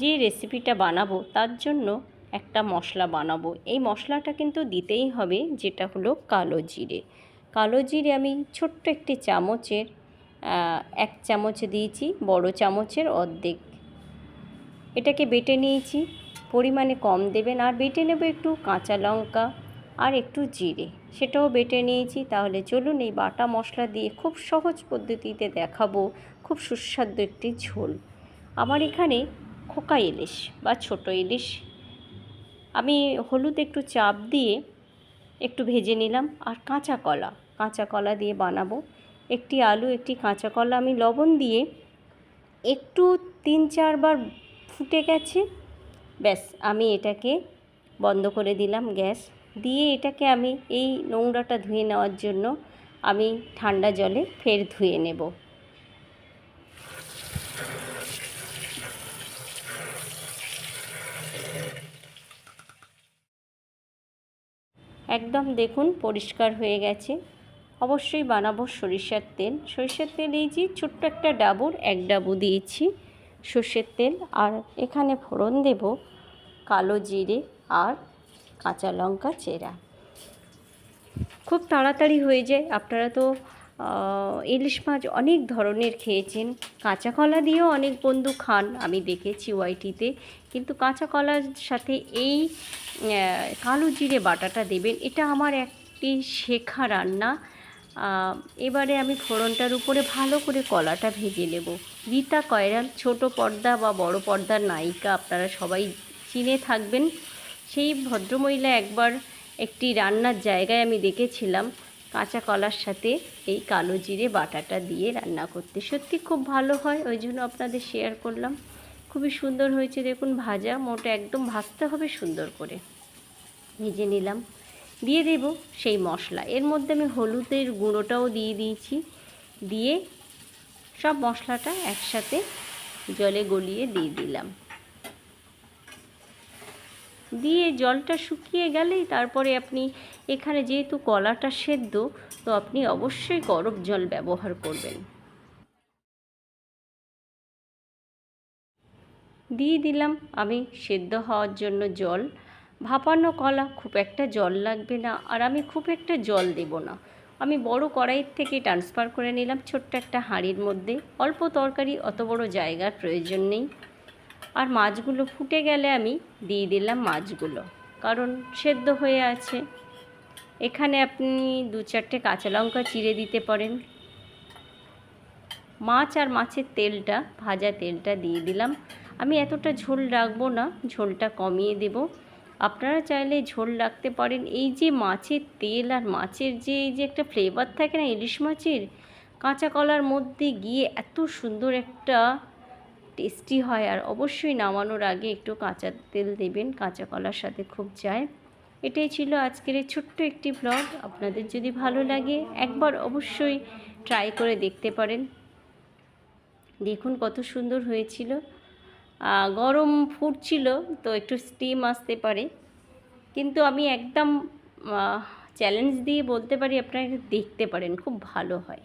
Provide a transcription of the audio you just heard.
যে রেসিপিটা বানাবো, তার জন্য একটা মশলা বানাবো। এই মশলাটা কিন্তু দিতেই হবে, যেটা হলো কালো জিরে। কালো জিরে আমি ছোট্ট একটি চামচের এক চামচ দিয়েছি, বড় চামচের অর্ধেক। এটাকে বেটে নিয়েছি, পরিমাণে কম দেবেন, আর বেটে নেব একটু কাঁচা লঙ্কা আর একটু জিরে। সেটাও বেটে নিয়েছি, তাহলে চলুন এই বাটা মশলা দিয়ে খুব সহজ পদ্ধতিতে দেখাবো, খুব সুস্বাদু একটি ঝোল। আমার এখানে খোকা ইলিশ বা ছোট ইলিশ। আমি হলুদ একটু চাপ দিয়ে একটু ভেজে নিলাম আর কাঁচা কলা কাঁচা কলা দিয়ে বানাবো। একটি আলু, একটি কাঁচা কলা আমি লবণ দিয়ে একটু তিন চারবার ফুটে গেছে। ব্যাস, আমি এটাকে বন্ধ করে দিলাম গ্যাস। দিয়ে এটাকে আমি এই নোংরাটা ধুয়ে নেওয়ার জন্য আমি ঠান্ডা জলে ফের ধুয়ে নেব। একদম দেখুন পরিষ্কার হয়ে গেছে। অবশ্যই বানাবো সরিষার তেল। সরিষার তেল এই যে ছোট্ট একটা ডাবুর, এক ডাবু দিয়েছি সর্ষের তেল। আর এখানে ফোড়ন দেব কালো জিরে আর কাঁচা লঙ্কা চেরা। খুব তাড়াতাড়ি হয়ে যায়। আপনারা তো ইলিশ মাছ অনেক ধরনের খেয়েছেন। কাঁচা কলা দিয়েও অনেক বন্ধু খান, আমি দেখেছি ওয়াইটিতে। কিন্তু কাঁচা কলার সাথে এই কালো জিরে বাটাটা দেবেন, এটা আমার একটি শেখা রান্না। এবারে আমি ফোড়নটার উপরে ভালো করে কলাটা ভেজে নেব। রীতা কয়রাল, ছোট পর্দা বা বড় পর্দার নায়িকা, আপনারা সবাই চিনে থাকবেন। সেই ভদ্রমহিলা একবার একটি রান্নার জায়গায় আমি দেখেছিলাম। কাঁচা কলার সাথে এই কালো জিরে বাটাটা দিয়ে রান্না করতে সত্যি খুব ভালো হয়, ওই জন্য আপনাদের শেয়ার করলাম। খুবই সুন্দর হয়েছে, দেখুন ভাজা, মোটা একদম ভাজতে হবে সুন্দর করে। ভেজে নিলাম। দিয়ে দেব সেই মশলা। এর মধ্যে আমি হলুদের গুঁড়োটাও দিয়ে দিয়েছি। দিয়ে সব মশলাটা একসাথে জলে গলিয়ে দিয়ে দিলাম। দিয়ে জলটা শুকিয়ে গেলেই তারপরে আপনি এখানে যেহেতু কলাটা সেদ্ধ, তো আপনি অবশ্যই গরম জল ব্যবহার করবেন। দিয়ে দিলাম আমি সেদ্ধ হওয়ার জন্য জল। ভাপানো কলা খুব একটা জল লাগবে না আর আমি খুব একটা জল দেব না। আমি বড় কড়াইয়ের থেকে ট্রান্সফার করে নিলাম ছোট্ট একটা হাঁড়ির মধ্যে। অল্প তরকারি অত বড় জায়গার প্রয়োজন নেই। আর মাছগুলো ফুটে গেলে আমি দিয়ে দিলাম মাছগুলো, কারণ সেদ্ধ হয়ে আছে। এখানে আপনি দু চারটে কাঁচা লঙ্কা চিড়ে দিতে পারেন। মাছ আর মাছের তেলটা, ভাজা তেলটা দিয়ে দিলাম। আমি এতটা ঝোল রাখব না, ঝোলটা কমিয়ে দেব। আপনারা চাইলে ঝোল রাখতে পারেন। এই যে মাছের তেল আর মাছের যে, এই যে একটা ফ্লেভার থাকে না, ইলিশ মাছের, কাঁচা কলার মধ্যে গিয়ে এত সুন্দর একটা টেস্টি হয় আর অবশ্যই নামানোর আগে একটু কাঁচা তেল দেবেন, কাঁচা কলার সাথে খুব যায়। এটাই ছিল আজকের এই ছোট্ট একটি ব্লগ আপনাদের যদি ভালো লাগে, একবার অবশ্যই ট্রাই করে দেখতে পারেন। দেখুন কত সুন্দর হয়েছিল। গরম ফুটছিল, তো একটু স্টিম আসতে পারে। কিন্তু আমি একদম চ্যালেঞ্জ দিয়ে বলতে পারি, আপনারা দেখতে পারেন, খুব ভালো হয়।